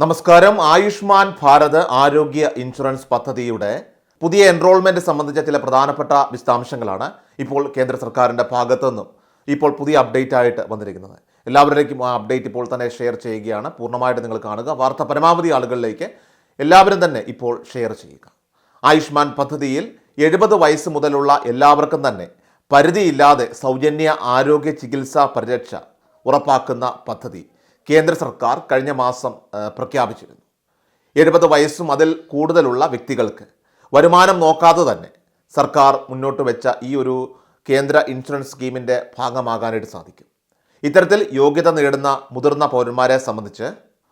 നമസ്കാരം. ആയുഷ്മാൻ ഭാരത് ആരോഗ്യ ഇൻഷുറൻസ് പദ്ധതിയുടെ പുതിയ എൻറോൾമെന്റ് സംബന്ധിച്ച ചില പ്രധാനപ്പെട്ട വിശദാംശങ്ങളാണ് ഇപ്പോൾ കേന്ദ്ര സർക്കാരിന്റെ ഭാഗത്തു നിന്നും ഇപ്പോൾ പുതിയ അപ്ഡേറ്റ് ആയിട്ട് വന്നിരിക്കുന്നത്. എല്ലാവരിലേക്കും ആ അപ്ഡേറ്റ് ഇപ്പോൾ തന്നെ ഷെയർ ചെയ്യുകയാണ്. പൂർണമായിട്ട് നിങ്ങൾ കാണുക. വാർത്ത പരമാവധി ആളുകളിലേക്ക് എല്ലാവരും തന്നെ ഇപ്പോൾ ഷെയർ ചെയ്യുക. ആയുഷ്മാൻ പദ്ധതിയിൽ എഴുപത് വയസ്സ് മുതലുള്ള എല്ലാവർക്കും തന്നെ പരിധിയില്ലാതെ സൗജന്യ ആരോഗ്യ ചികിത്സാ പരിരക്ഷ ഉറപ്പാക്കുന്ന പദ്ധതി. കേന്ദ്ര സർക്കാർ കഴിഞ്ഞ മാസം പ്രഖ്യാപിച്ചിരുന്നു. എഴുപത് വയസ്സും അതിൽ കൂടുതലുള്ള വ്യക്തികൾക്ക് വരുമാനം നോക്കാതെ തന്നെ സർക്കാർ മുന്നോട്ട് വെച്ച ഈ ഒരു കേന്ദ്ര ഇൻഷുറൻസ് സ്കീമിന്റെ ഭാഗമാകാനായിട്ട് സാധിക്കും. ഇത്തരത്തിൽ യോഗ്യത നേടുന്ന മുതിർന്ന പൗരന്മാരെ സംബന്ധിച്ച്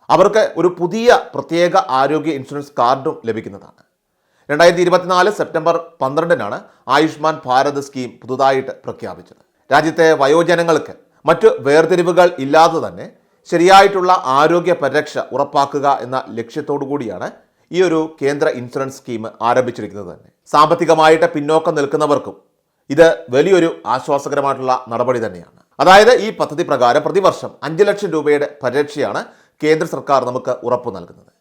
അവർക്ക് ഒരു പുതിയ പ്രത്യേക ആരോഗ്യ ഇൻഷുറൻസ് കാർഡും ലഭിക്കുന്നതാണ്. രണ്ടായിരത്തി ഇരുപത്തിനാല് സെപ്റ്റംബർ പന്ത്രണ്ടിനാണ് ആയുഷ്മാൻ ഭാരത് സ്കീം പുതുതായിട്ട് പ്രഖ്യാപിച്ചത്. രാജ്യത്തെ വയോജനങ്ങൾക്ക് മറ്റ് വേർതിരിവുകൾ ഇല്ലാതെ തന്നെ ശരിയായിട്ടുള്ള ആരോഗ്യ പരിരക്ഷ ഉറപ്പാക്കുക എന്ന ലക്ഷ്യത്തോടു കൂടിയാണ് ഈ ഒരു കേന്ദ്ര ഇൻഷുറൻസ് സ്കീം ആരംഭിച്ചിരിക്കുന്നത് തന്നെ. സാമ്പത്തികമായിട്ട് പിന്നോക്കം നിൽക്കുന്നവർക്കും ഇത് വലിയൊരു ആശ്വാസകരമായിട്ടുള്ള നടപടി തന്നെയാണ്. അതായത് ഈ പദ്ധതി പ്രകാരം പ്രതിവർഷം അഞ്ച് ലക്ഷം രൂപയുടെ പരിരക്ഷയാണ് കേന്ദ്ര സർക്കാർ നമുക്ക് ഉറപ്പ് നൽകുന്നത്.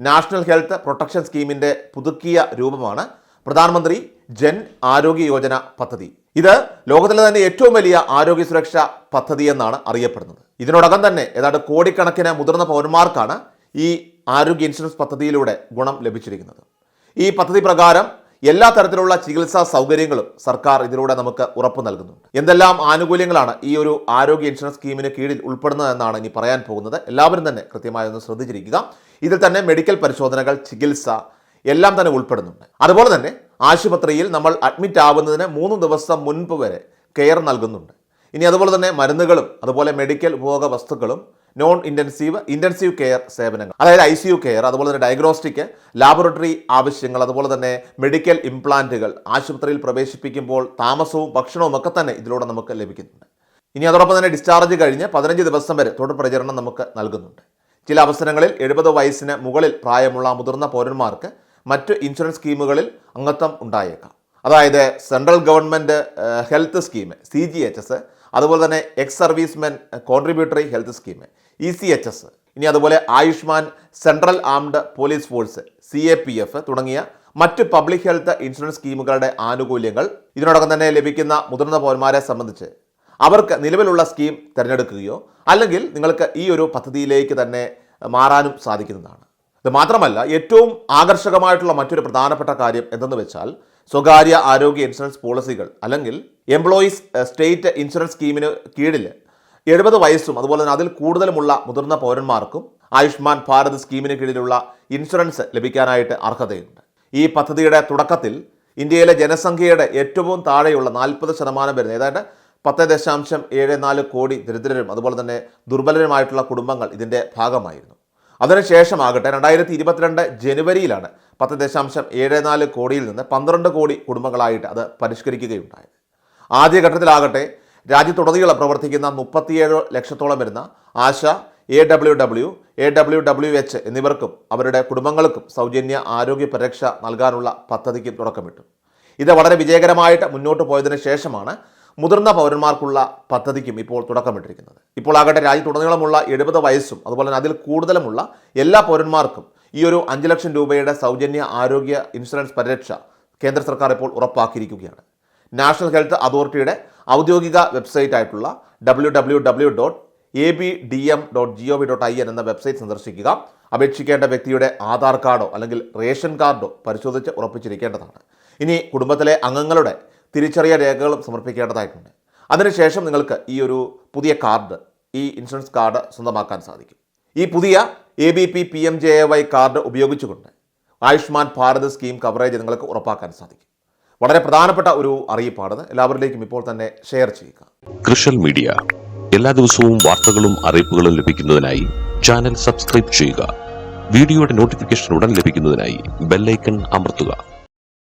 നാഷണൽ ഹെൽത്ത് പ്രൊട്ടക്ഷൻ സ്കീമിന്റെ പുതുക്കിയ രൂപമാണ് പ്രധാനമന്ത്രി ജൻ ആരോഗ്യ യോജന പദ്ധതി. ഇത് ലോകത്തിലെ തന്നെ ഏറ്റവും വലിയ ആരോഗ്യ സുരക്ഷാ പദ്ധതി എന്നാണ് അറിയപ്പെടുന്നത്. ഇതിനോടകം തന്നെ ഏതാണ്ട് കോടിക്കണക്കിന് മുതിർന്ന പൗരന്മാർക്കാണ് ഈ ആരോഗ്യ ഇൻഷുറൻസ് പദ്ധതിയിലൂടെ ഗുണം ലഭിച്ചിരിക്കുന്നത്. ഈ പദ്ധതി പ്രകാരം എല്ലാ തരത്തിലുള്ള ചികിത്സാ സൗകര്യങ്ങളും സർക്കാർ ഇതിലൂടെ നമുക്ക് ഉറപ്പ് നൽകുന്നുണ്ട്. എന്തെല്ലാം ആനുകൂല്യങ്ങളാണ് ഈ ഒരു ആരോഗ്യ ഇൻഷുറൻസ് സ്കീമിന് കീഴിൽ ഉൾപ്പെടുന്നതെന്നാണ് ഇനി പറയാൻ പോകുന്നത്. എല്ലാവരും തന്നെ കൃത്യമായി ഒന്ന് ശ്രദ്ധിച്ചിരിക്കുക. ഇതിൽ തന്നെ മെഡിക്കൽ പരിശോധനകൾ ചികിത്സ എല്ലാം തന്നെ ഉൾപ്പെടുന്നുണ്ട്. അതുപോലെ തന്നെ ആശുപത്രിയിൽ നമ്മൾ അഡ്മിറ്റ് ആവുന്നതിന് മൂന്ന് ദിവസം മുൻപ് വരെ കെയർ നൽകുന്നുണ്ട്. ഇനി അതുപോലെ തന്നെ മരുന്നുകളും അതുപോലെ മെഡിക്കൽ ഉപഭോഗ വസ്തുക്കളും നോൺ ഇന്റൻസീവ് ഇന്റൻസീവ് കെയർ സേവനങ്ങൾ അതായത് ഐ സി യു കെയർ അതുപോലെ തന്നെ ഡയഗ്നോസ്റ്റിക് ലാബോറട്ടറി ആവശ്യങ്ങൾ അതുപോലെ തന്നെ മെഡിക്കൽ ഇംപ്ലാന്റുകൾ ആശുപത്രിയിൽ പ്രവേശിപ്പിക്കുമ്പോൾ താമസവും ഭക്ഷണവും ഒക്കെ തന്നെ ഇതിലൂടെ നമുക്ക് ലഭിക്കുന്നുണ്ട്. ഇനി അതോടൊപ്പം തന്നെ ഡിസ്ചാർജ് കഴിഞ്ഞ് പതിനഞ്ച് ദിവസം വരെ തുടർ പ്രചരണം നമുക്ക് നൽകുന്നുണ്ട്. ചില അവസരങ്ങളിൽ എഴുപത് വയസ്സിന് മുകളിൽ പ്രായമുള്ള മുതിർന്ന പൗരന്മാർക്ക് മറ്റ് ഇൻഷുറൻസ് സ്കീമുകളിൽ അംഗത്വം ഉണ്ടായേക്കാം. അതായത് central government health scheme C G H S അതുപോലെ തന്നെ ex servicemen contributory health scheme E C H S ഇനി അതുപോലെ Ayushman central armed police force C A P F തുടങ്ങിയ മറ്റ് പബ്ലിക് ഹെൽത്ത് ഇൻഷുറൻസ് സ്കീമുകളുടെ ആനുകൂല്യങ്ങൾ ഇതിനോടൊപ്പം തന്നെ ലഭിക്കുന്ന മുതിർന്ന പൗരന്മാരെ സംബന്ധിച്ച് അവർക്ക് നിലവിലുള്ള സ്കീം തിരഞ്ഞെടുക്കുകയോ അല്ലെങ്കിൽ നിങ്ങൾക്ക് ഈ ഒരു പദ്ധതിയിലേക്ക് തന്നെ മാറാനും സാധിക്കുന്നതാണ്. ഇത് മാത്രമല്ല ഏറ്റവും ആകർഷകമായിട്ടുള്ള മറ്റൊരു പ്രധാനപ്പെട്ട കാര്യം എന്തെന്ന് വെച്ചാൽ സ്വകാര്യ ആരോഗ്യ ഇൻഷുറൻസ് പോളിസികൾ അല്ലെങ്കിൽ എംപ്ലോയീസ് സ്റ്റേറ്റ് ഇൻഷുറൻസ് സ്കീമിന് കീഴിൽ എഴുപത് വയസ്സും അതുപോലെ തന്നെ അതിൽ കൂടുതലുമുള്ള മുതിർന്ന പൗരന്മാർക്കും ആയുഷ്മാൻ ഭാരത് സ്കീമിന് കീഴിലുള്ള ഇൻഷുറൻസ് ലഭിക്കാനായിട്ട് അർഹതയുണ്ട്. ഈ പദ്ധതിയുടെ തുടക്കത്തിൽ ഇന്ത്യയിലെ ജനസംഖ്യയുടെ ഏറ്റവും താഴെയുള്ള നാൽപ്പത് ശതമാനം വരുന്ന ഏതാണ്ട് പത്ത് ദശാംശം ഏഴ് നാല് കോടി ദരിദ്രരും അതുപോലെ തന്നെ ദുർബലരുമായിട്ടുള്ള കുടുംബങ്ങൾ ഇതിന്റെ ഭാഗമായിരുന്നു. അതിനുശേഷമാകട്ടെ രണ്ടായിരത്തി ഇരുപത്തിരണ്ട് ജനുവരിയിലാണ് പത്ത് ദശാംശം ഏഴ് നാല് കോടിയിൽ നിന്ന് പന്ത്രണ്ട് കോടി കുടുംബങ്ങളായിട്ട് അത് പരിഷ്കരിക്കുകയുണ്ടായത്. ആദ്യഘട്ടത്തിലാകട്ടെ രാജ്യത്തുടനീളം പ്രവർത്തിക്കുന്ന മുപ്പത്തിയേഴ് ലക്ഷത്തോളം വരുന്ന ASHA A W W A W W H എന്നിവർക്കും അവരുടെ കുടുംബങ്ങൾക്കും സൗജന്യ ആരോഗ്യ പരിരക്ഷ നൽകാനുള്ള പദ്ധതിക്ക് തുടക്കമിട്ടു. ഇത് വളരെ വിജയകരമായിട്ട് മുന്നോട്ട് പോയതിനു ശേഷമാണ് മുതിർന്ന പൗരന്മാർക്കുള്ള പദ്ധതിക്കും ഇപ്പോൾ തുടക്കമിട്ടിരിക്കുന്നത്. ഇപ്പോൾ ആകട്ടെ രാജ്യത്തുടനീളമുള്ള എഴുപത് വയസ്സും അതുപോലെ തന്നെ അതിൽ കൂടുതലുമുള്ള എല്ലാ പൗരന്മാർക്കും ഈ ഒരു അഞ്ച് ലക്ഷം രൂപയുടെ സൗജന്യ ആരോഗ്യ ഇൻഷുറൻസ് പരിരക്ഷ കേന്ദ്ര സർക്കാർ ഇപ്പോൾ ഉറപ്പാക്കിയിരിക്കുകയാണ്. നാഷണൽ ഹെൽത്ത് അതോറിറ്റിയുടെ ഔദ്യോഗിക വെബ്സൈറ്റ് ആയിട്ടുള്ള W W W dot A B D M dot G O V dot I N എന്ന വെബ്സൈറ്റ് സന്ദർശിക്കുക. അപേക്ഷിക്കേണ്ട വ്യക്തിയുടെ ആധാർ കാർഡോ അല്ലെങ്കിൽ റേഷൻ കാർഡോ പരിശോധിച്ച് ഉറപ്പിച്ചിരിക്കേണ്ടതാണ്. ഇനി കുടുംബത്തിലെ അംഗങ്ങളുടെ തിരിച്ചറിയ രേഖകളും സമർപ്പിക്കേണ്ടതായിട്ടുണ്ട്. അതിനുശേഷം നിങ്ങൾക്ക് ഈ ഒരു പുതിയ കാർഡ് ഈ ഇൻഷുറൻസ് കാർഡ് സ്വന്തമാക്കാൻ സാധിക്കും. ഈ പുതിയ A B P P M J A Y card ഉപയോഗിച്ചുകൊണ്ട് ആയുഷ്മാൻ ഭാരത് സ്കീം കവറേജ് നിങ്ങൾക്ക് ഉറപ്പാക്കാൻ സാധിക്കും. വളരെ പ്രധാനപ്പെട്ട ഒരു അറിയിപ്പാണ് എല്ലാവരിലേക്കും ഇപ്പോൾ തന്നെ ഷെയർ ചെയ്യുക. Social media. എല്ലാ ദിവസവും വാർത്തകളും അറിയിപ്പുകളും ലഭിക്കുന്നതിനായി ചാനൽ സബ്സ്ക്രൈബ് ചെയ്യുക. വീഡിയോയുടെ നോട്ടിഫിക്കേഷൻ ഉടൻ ലഭിക്കുന്നതിനായി ബെല്ലൈക്കൺ അമർത്തുക.